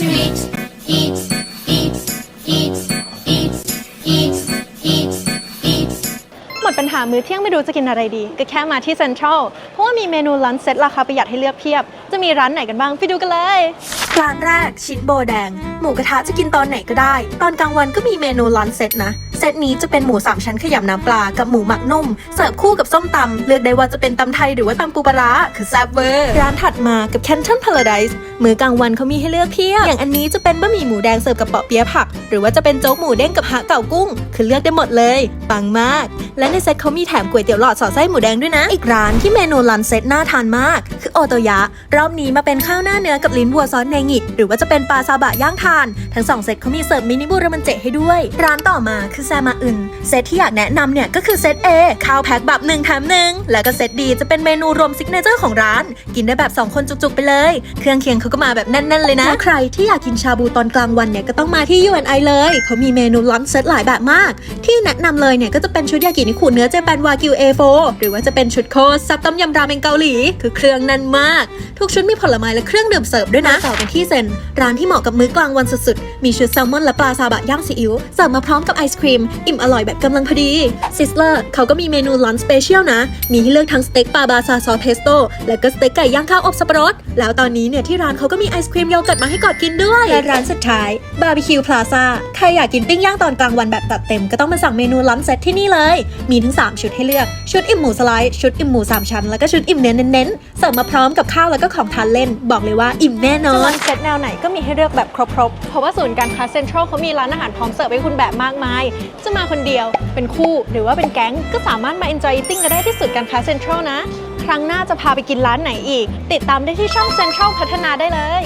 to eat, eat, eat, eat, eat, eat, eat, eat. หมดปัญหามื้อเที่ยงไม่รู้จะกินอะไรดี ก็แค่มาที่เซ็นทรัลเพราะว่ามีเมนูลันช์เซ็ตราคาประหยัดให้เลือกเพียบ จะมีร้านไหนกันบ้าง ไปดูกันเลย ร้านแรกชิ้นโบแดง หมูกระทะจะกินตอนไหนก็ได้ ตอนกลางวันก็มีเมนูลันช์เซตนะ เซตนี้จะเป็นหมูสามชั้นขยำน้ำปลากับหมูหมักนุ่ม เสิร์ฟคู่กับส้มตำเลือกได้ว่าจะเป็นตำไทยหรือว่าตำปูปลาร้าคือแซ่บเวอร์ร้านถัดมากับ Canton Paradise มื้อกลางวันเขามีให้เลือกเพียบอย่างอันนี้จะเป็นบะหมี่หมูแดงเสิร์ฟกับเปาะเปี๊ยะผัก หรือว่าจะเป็นโจ๊กหมูเด้งกับฮะเก่ากุ้ง คือเลือกได้หมดเลยปังมาก และในเซตเขามีแถมก๋วยเตี๋ยวหลอดสอดไส้หมูแดงด้วยนะ อีกร้านที่เมนูลันเซตน่าทานมาก คือโอโตยะ รอบนี้มาเป็นข้าวหน้าเนื้อกับลิ้นวัวซอสเนงิหรือว่าจะเป็นปลาซาบะย่างทาน ทั้งสองเซตเขามีเสิร์ฟมินิบูรามันเจให้ด้วย ร้านต่อมาคือแซมาอึนเซตที่อยากแนะนำเนี่ยก็คือเซต A ข้าวแพ็คแบบ1แถม1แล้วก็เซต D จะเป็นเมนูรวมซิกเนเจอร์ของร้าน กินได้แบบ 2 คนจุกๆไปเลย เครื่องเคียงเขาก็มาแบบแน่น ๆ เลยนะและใครที่อยากกินชาบูตอนกลางวันเนี่ยก็ต้องมาที่ UNI เลยเขามีเมนูลันช์เซตหลายแบบมาก ที่แนะนำเลยเนี่ยก็จะเป็นชุดยากินิคุเนื้อเจแปนวากิว A4 หรือว่าจะเป็นชุดโคสซับต้มยำราเมงเกาหลี คือเครื่องแน่นมาก ทุกชุดมีผลไม้และเครื่องดื่มเสิร์ฟด้วยนะต่อกันที่เซนร้านที่เหมาะกับมื้อกลางวันสุดๆมีชุดแซลมอนและปลาซาบะย่างซีอิ๊วเสิร์ฟมาพร้อมกับไอศครีมอิ่มอร่อยแบบกำลังพอดีซิสเลอร์เขาก็มีเมนูลันช์สเปเชียลนะ มีให้เลือกทั้งสเต็กปลาบาซาซอสเพสโต้และก็สเต็กไก่ย่างข้าวอบสับปะรดแล้วตอนนี้เนี่ยที่ร้านเขาก็มีไอศครีมโยเกิร์ตมาให้กอดกินด้วย และร้านสุดท้ายบาร์บีคิวพลาซ่าใครอยากกินปิ้งย่างตอนกลางวันแบบตัดเต็มก็ต้องมาสั่งเมนูลันช์เซตที่นี่เลย มีทั้ง 3 ชุดให้เลือกชุดอิ่มหมูสไลด์ชุดอิ่มหมู 3 ชั้น แล้วก็ชุดอิ่มเนื้อเน้นๆเสิร์ฟมาพร้อมกับข้าวแล้วก็ของทานเล่น บอกเลยว่าอิ่มแน่นอลันนช์เซ็ตแนวไหนก็มีให้เลือกแบบครบๆเพราะว่าศูนย์การค้าเซ็นทรัลเขามีร้านอาหารพร้อมเสิร์ฟให้คุณแบบมากมาย จะมาคนเดียวเป็นคู่หรือว่าเป็นแก๊งก็สามารถมา enjoy eating กันได้ที่ศูนย์การค้าเซ็นทรัลนะ ครั้งหน้าจะพาไปกินร้านไหนอีก ติดตามได้ที่ช่องเซ็นทรัลพัฒนาได้เลย